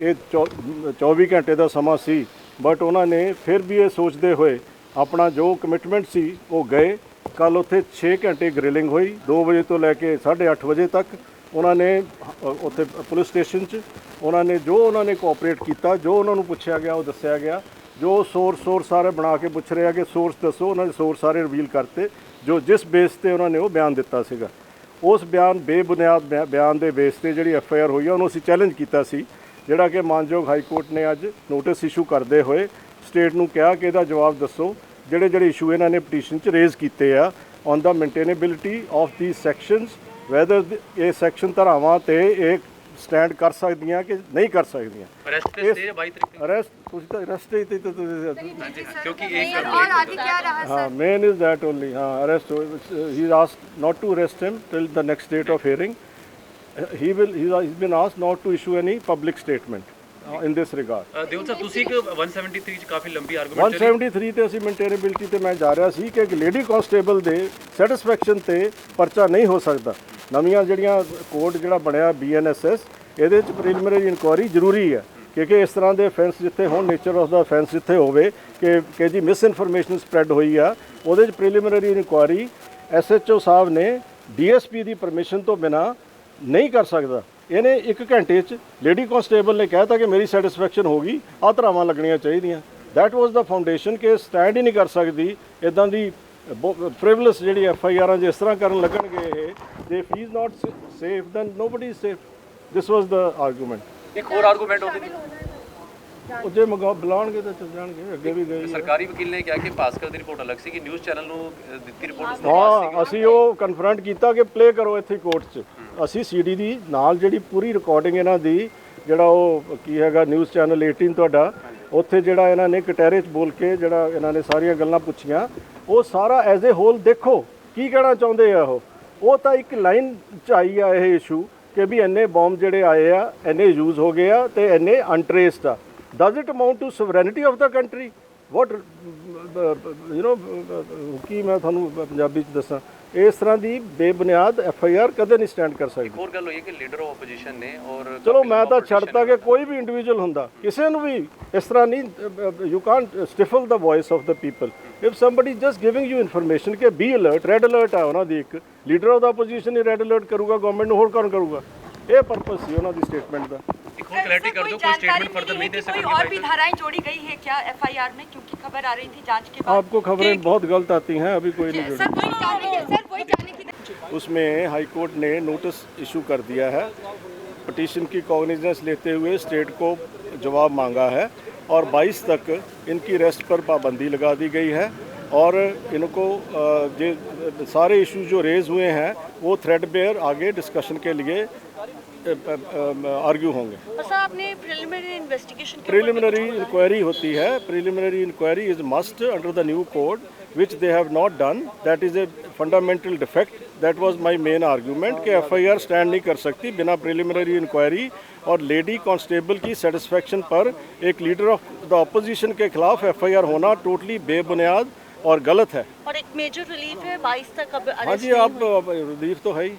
ਇਹ ਚੌ- 24 ਘੰਟੇ ਦਾ ਸਮਾਂ ਸੀ ਬਟ ਉਹਨਾਂ ਨੇ ਫਿਰ ਵੀ ਇਹ ਸੋਚਦੇ ਹੋਏ ਆਪਣਾ ਜੋ ਕਮਿਟਮੈਂਟ ਸੀ, ਉਹ ਗਏ। ਕੱਲ ਉੱਥੇ 6 ਘੰਟੇ ਗ੍ਰਿਲਿੰਗ ਹੋਈ 2 ਵਜੇ ਤੋਂ ਲੈ ਕੇ 8:30 ਵਜੇ ਤੱਕ ਉਹਨਾਂ ਨੇ ਉੱਥੇ ਪੁਲਿਸ ਸਟੇਸ਼ਨ 'ਚ ਉਹਨਾਂ ਨੇ ਜੋ ਉਹਨਾਂ ਨੇ ਕੋਆਪਰੇਟ ਕੀਤਾ, ਜੋ ਉਹਨਾਂ ਨੂੰ ਪੁੱਛਿਆ ਗਿਆ, ਉਹ ਦੱਸਿਆ ਗਿਆ। ਜੋ ਸੋਰਸ ਸੋਰਸ ਸਾਰੇ ਬਣਾ ਕੇ ਪੁੱਛ ਰਿਹਾ ਕਿ ਸੋਰਸ ਦੱਸੋ, ਉਹਨਾਂ ਦੇ ਸੋਰਸ ਸਾਰੇ ਰਿਵੀਲ ਕਰਤੇ, ਜੋ ਜਿਸ ਬੇਸ ਤੇ ਉਹਨਾਂ ਨੇ ਉਹ ਬਿਆਨ ਦਿੱਤਾ ਸੀਗਾ। ਉਸ ਬਿਆਨ, ਬੇਬੁਨਿਆਦ ਬਿਆ- ਬਿਆਨ ਦੇ ਬੇਸ ਤੇ ਜਿਹੜੀ ਐਫ ਆਈ ਆਰ ਹੋਈ ਆ, ਉਹਨੂੰ ਅਸੀਂ ਚੈਲੰਜ ਕੀਤਾ ਸੀ। ਜਿਹੜਾ ਕਿ ਮਾਨਯੋਗ ਹਾਈ ਕੋਰਟ ਨੇ ਅੱਜ ਨੋਟਿਸ ਇਸ਼ੂ ਕਰਦੇ ਹੋਏ ਸਟੇਟ ਨੂੰ ਕਿਹਾ ਕਿ ਇਹਦਾ ਜਵਾਬ ਦੱਸੋ ਜਿਹੜੇ ਜਿਹੜੇ ਇਸ਼ੂ ਇਹਨਾਂ ਨੇ ਪਟੀਸ਼ਨ 'ਚ ਰੇਜ਼ ਕੀਤੇ ਆ on the maintainability of the sections whether ਇਹ ਸੈਕਸ਼ਨ ਧਾਰਾਵਾਂ ਤੇ ਇਹ ਸਟੈਂਡ ਕਰ ਸਕਦੀਆਂ ਕਿ ਨਹੀਂ ਕਰ ਸਕਦੀਆਂ। ਅਰੈਸਟ ਤੁਸੀਂ ਤਾਂ ਅਰੈਸਟ ਤੇ ਤੇ ਕਿਉਂਕਿ ਇਹ ਔਰ ਆਗੇ ਕੀ ਰਹਾ ਸਰ ਹਾਂ ਮੇਨ ਇਜ਼ ਥੈਟ ਓਨਲੀ ਹਾਂ arrest he asked not to arrest him till the next date of hearing he will he has been asked not to issue any public statement uh, in this regard. ਦਿਓ ਸਾਹਿਬ ਤੁਸੀਂ ਇੱਕ 173 ਚ ਕਾਫੀ ਲੰਬੀ argument ਚੱਲੀ। 173 ਤੇ ਅਸੀਂ ਮੇਨਟੇਨੇਬਿਲਟੀ ਤੇ ਮੈਂ ਜਾ ਰਿਹਾ ਸੀ ਕਿ ਇੱਕ ਲੇਡੀ ਕਾਂਸਟੇਬਲ ਦੇ ਸੈਟੀਸਫੈਕਸ਼ਨ ਤੇ ਪਰਚਾ ਨਹੀਂ ਹੋ ਸਕਦਾ। ਨਵੀਆਂ ਜਿਹੜੀਆਂ ਕੋਡ ਜਿਹੜਾ ਬਣਿਆ ਬੀਐਨਐਸਐਸ ਇਹਦੇ ਚ ਪ੍ਰੀਲਿਮਿਨਰੀ ਇਨਕੁਆਇਰੀ ਜ਼ਰੂਰੀ ਹੈ ਕਿਉਂਕਿ ਇਸ ਤਰ੍ਹਾਂ ਦੇ ਅਫੈਂਸ ਜਿੱਥੇ ਹੋਣ ਨੇਚਰ ਆਫ ਦਾ ਅਫੈਂਸ ਜਿੱਥੇ ਹੋਵੇ ਕਿ ਕਿ ਜੀ ਮਿਸ ਇਨਫੋਰਮੇਸ਼ਨ ਸਪਰੈਡ ਹੋਈ ਆ। ਉਹਦੇ ਚ ਪ੍ਰੀਲਿਮਿਨਰੀ ਇਨਕੁਆਇਰੀ ਐਸਐਚਓ ਸਾਹਿਬ ਨੇ ਡੀਐਸਪੀ ਦੀ ਪਰਮਿਸ਼ਨ ਤੋਂ ਬਿਨਾ ਨਹੀਂ ਕਰ ਸਕਦਾ। ਇਹਨੇ 1 ਘੰਟੇ 'ਚ ਲੇਡੀ ਕਾਂਸਟੇਬਲ ਨੇ ਕਹਿਤਾ ਕਿ ਮੇਰੀ ਸੈਟੀਸਫੈਕਸ਼ਨ ਹੋ ਗਈ, ਆਹ ਧਰਾਵਾਂ ਲੱਗਣੀਆਂ ਚਾਹੀਦੀਆਂ। ਦੈਟ ਵਾਸ ਦਾ ਫਾਊਂਡੇਸ਼ਨ ਕਿ ਸਟੈਂਡ ਹੀ ਨਹੀਂ ਕਰ ਸਕਦੀ। ਇਦਾਂ ਦੀ ਫ੍ਰਿਵਲਸ ਜਿਹੜੀ ਐਫ ਆਈ ਆਰਾਂ ਜਿਸ ਤਰ੍ਹਾਂ ਕਰਨ ਲੱਗਣਗੇ ਇਹ, ਜੇ is not safe then nobody is safe this was the argument ਇੱਕ ਹੋਰ ਆਰਗੂਮੈਂਟ ਉਹਦੇ ਉਹ ਜੇ ਮੰਗਾ ਬੁਲਾਉਣਗੇ ਤਾਂ ਚੱਲ ਜਾਣਗੇ ਅੱਗੇ ਵੀ ਗਏ ਸਰਕਾਰੀ ਵਕੀਲ ਨੇ ਕਿਹਾ ਕਿ ਭਾਸਕਰ ਦੀ ਰਿਪੋਰਟ ਅਲੱਗ ਸੀ ਕਿ ਨਿਊਜ਼ ਚੈਨਲ ਨੂੰ ਅ, ਦਿੱਤੀ ਰਿਪੋਰਟ ਹਾਂ ਅਸੀਂ ਉਹ ਕਨਫਰੰਟ ਕੀਤਾ ਕਿ ਪਲੇ ਕਰੋ ਇੱਥੇ ਕੋਰਟ 'ਚ। ਅਸੀਂ ਸੀਡੀ ਦੀ ਨਾਲ ਜਿਹੜੀ ਪੂਰੀ ਰਿਕਾਰਡਿੰਗ ਇਹਨਾਂ ਦੀ ਜਿਹੜਾ ਉਹ ਕੀ ਹੈਗਾ ਨਿਊਜ਼ ਚੈਨਲ 18 ਤੁਹਾਡਾ ਉੱਥੇ ਜਿਹੜਾ ਇਹਨਾਂ ਨੇ ਕਟਹਿਰੇ 'ਚ ਬੋਲ ਕੇ ਜਿਹੜਾ ਇਹਨਾਂ ਨੇ ਸਾਰੀਆਂ ਗੱਲਾਂ ਪੁੱਛੀਆਂ ਉਹ ਸਾਰਾ ਐਜ਼ ਅ ਹੋਲ ਦੇਖੋ ਕੀ ਕਹਿਣਾ ਚਾਹੁੰਦੇ ਆ ਉਹ? ਉਹ ਤਾਂ ਇੱਕ ਲਾਈਨ 'ਚ ਆਈ ਆ ਇਹ ਇਸ਼ੂ ਕਿ ਵੀ ਇੰਨੇ ਬੰਬ ਜਿਹੜੇ ਆਏ ਆ ਇੰਨੇ ਯੂਜ਼ ਹੋ ਗਏ ਆ ਤੇ ਇੰਨੇ ਅਨਟ੍ਰੇਸਡ ਆ। Does it amount to sovereignty of the country what you know ਕੀ ਮੈਂ ਤੁਹਾਨੂੰ ਪੰਜਾਬੀ ਚ ਦੱਸਾਂ? ਇਸ ਤਰ੍ਹਾਂ ਦੀ ਬੇਬੁਨਿਆਦ ਐਫ ਆਈ ਆਰ ਕਦੇ ਨਹੀਂ ਸਟੈਂਡ ਕਰ ਸਕਦੀ। ਹੋਰ ਗੱਲ ਹੋਈ ਹੈ ਕਿ ਲੀਡਰ ਆਫ ਆਪੋਜੀਸ਼ਨ ਨੇ ਔਰ ਚਲੋ ਮੈਂ ਤਾਂ ਛੱਡਤਾ ਕਿ ਕੋਈ ਵੀ ਇੰਡੀਵਿਜੂਅਲ ਹੁੰਦਾ। ਕਿਸੇ ਨੂੰ ਵੀ ਇਸ ਤਰ੍ਹਾਂ ਨਹੀਂ you can't stifle the voice of the people if somebody just giving you information ਕਿ ਬੀ ਅਲਰਟ ਰੈਡ ਅਲਰਟ ਆ ਉਹਨਾਂ ਦੀ ਇੱਕ। Leader of the opposition he red alert ਕਰੂਗਾ ਗਵਰਨਮੈਂਟ ਨੂੰ ਹੋਰ ਕੌਣ ਕਰੂਗਾ? ਇਹ ਪਰਪਸ ਸੀ ਉਹਨਾਂ ਦੀ ਸਟੇਟਮੈਂਟ ਦਾ। क्लैरिटी कर दो कोई स्टेटमेंट फर्दर नहीं दे सकते और भी धाराएँ जोड़ी गई है क्या एफआईआर में? क्योंकि खबर आ रही थी जाँच के बाद आपको खबरें बहुत गलत आती हैं अभी कोई नहीं उसमें हाई कोर्ट उसमें हाईकोर्ट ने नोटिस इशू कर दिया है। पटिशन की कॉग्निजेंस लेते हुए स्टेट को जवाब मांगा है और 22 तक इनकी रेस्ट पर पाबंदी लगा दी गई है और इनको जे सारे इश्यूज़ जो रेज हुए हैं वो थ्रेड बेयर आगे डिस्कशन के लिए आर्ग्यू होंगे। आपने प्रिलिमिनरी इन्वेस्टिगेशन प्रिलिमिनरी इंक्वायरी होती है। Preliminary inquiry is must under the new code which they have not done. That is a fundamental defect. That was my main argument कि FIR stand नहीं कर सकती बिना प्रिलिमिनरी इंक्वायरी और lady constable की satisfaction पर एक लीडर ऑफ़ द अपोजिशन के खिलाफ एफआईआर होना टोटली बेबुनियाद और गलत है। और एक मेजर रिलीफ है 22 तक अब हाँ जी आप रिलीफ तो है ही।